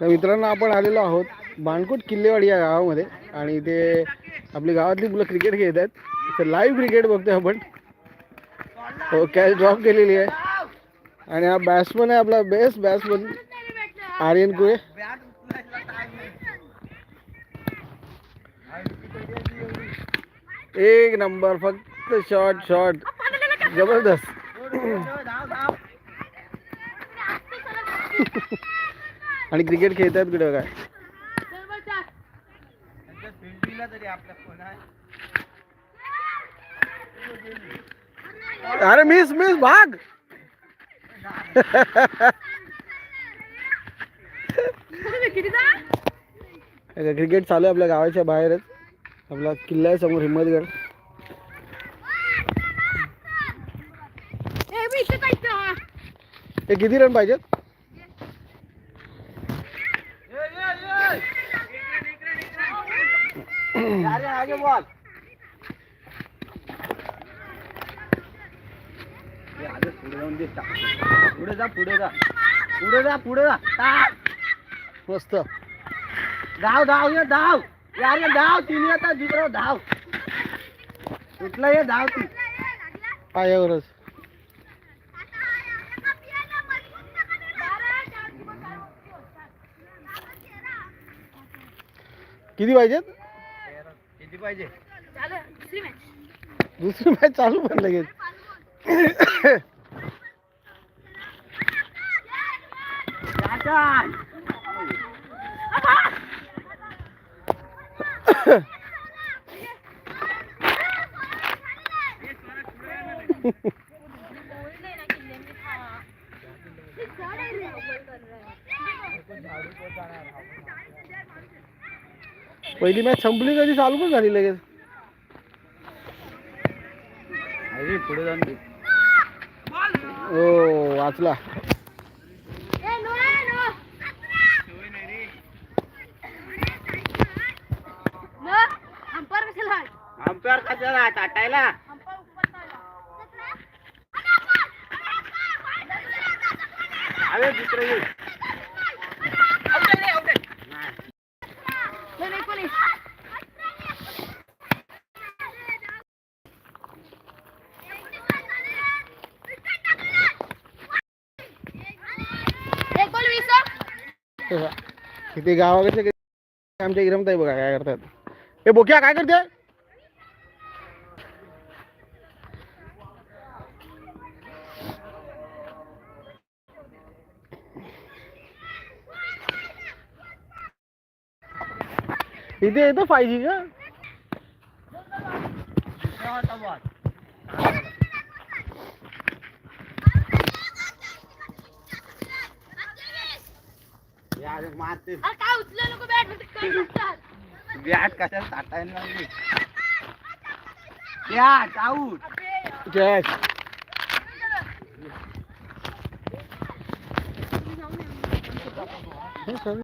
तर मित्रांनो आपण आलेलो आहोत बाणकोट किल्लेवाडी या गावामध्ये आणि ते आपली गावातली मुलं क्रिकेट खेळत आहेत. तर लाईव्ह क्रिकेट बघतोय आपण. हो कॅच ड्रॉप केलेली आहे. आणि हा बॅट्समन आहे आपला बेस्ट बॅट्समन आर्यन कुळे. एक नंबर फक्त शॉट शॉट जबरदस्त. आणि क्रिकेट खेळतात कुठे काय अरे मिस मिस भाग. क्रिकेट चालू आहे आपल्या गावाच्या बाहेरच. आपला किल्ला आहे समोर हिम्मतगड. हे किती रन पाहिजेत? आगे बॉल। पुढे जाऊन दे टाक. पुढे जा पुढे जा. पुढे जा पुढे जा. मस्त. धाव धाव ये धाव. यार ये धाव. तीन येतात दुसरं धाव. कुठलं ये धाव ती? पायावरच. किती पाहिजेत? किती पाहिजे. दुसरी मॅच चालू पण लगेच. याच्यात. पहिली मॅच संपली कधी? चालू पण झाली लगेच. अरे पुढे जाऊन हो वाचला. अंपायर कशाला टाटायला अरे दुसरं किती आमच्या बघा काय करतात बोक्या काय करते इथे जी का। मारते. काय उचलं नको बॅट बॅट कशाला टाटायला लागली? बॅट आऊट कॅच हे सर